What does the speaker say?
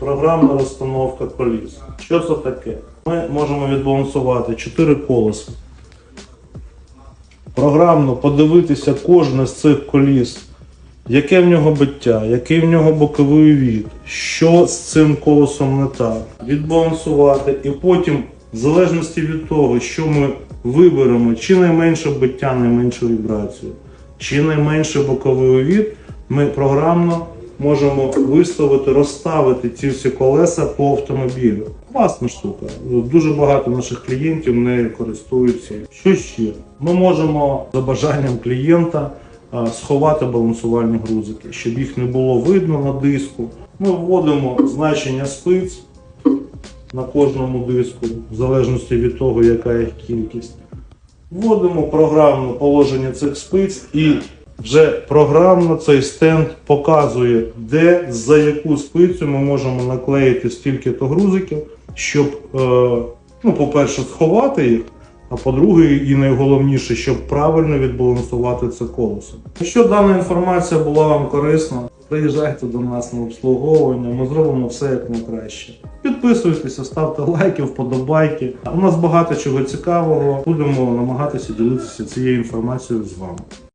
Програмна розстановка коліс. Що це таке? Ми можемо відбалансувати 4 колеса. Програмно подивитися кожне з цих коліс, яке в нього биття, який в нього боковий від, що з цим колесом не так, відбалансувати і потім, в залежності від того, що ми виберемо, чи найменше биття, найменшу вібрацію, чи найменше боковий від, ми програмно можемо виставити, розставити ці всі колеса по автомобілю. Класна штука. Дуже багато наших клієнтів нею користуються. Що ще? Ми можемо за бажанням клієнта сховати балансувальні грузики, щоб їх не було видно на диску. Ми вводимо значення спиць на кожному диску, в залежності від того, яка їх кількість. Вводимо програмне положення цих спиць і вже програмно цей стенд показує, де за яку спицю ми можемо наклеїти стільки-то грузиків, щоб, е, ну, по-перше, сховати їх, а по-друге, і найголовніше, щоб правильно відбалансувати це колесо. Якщо дана інформація була вам корисна, приїжджайте до нас на обслуговування, ми зробимо все як найкраще. Підписуйтеся, ставте лайки, вподобайки. У нас багато чого цікавого. Будемо намагатися ділитися цією інформацією з вами.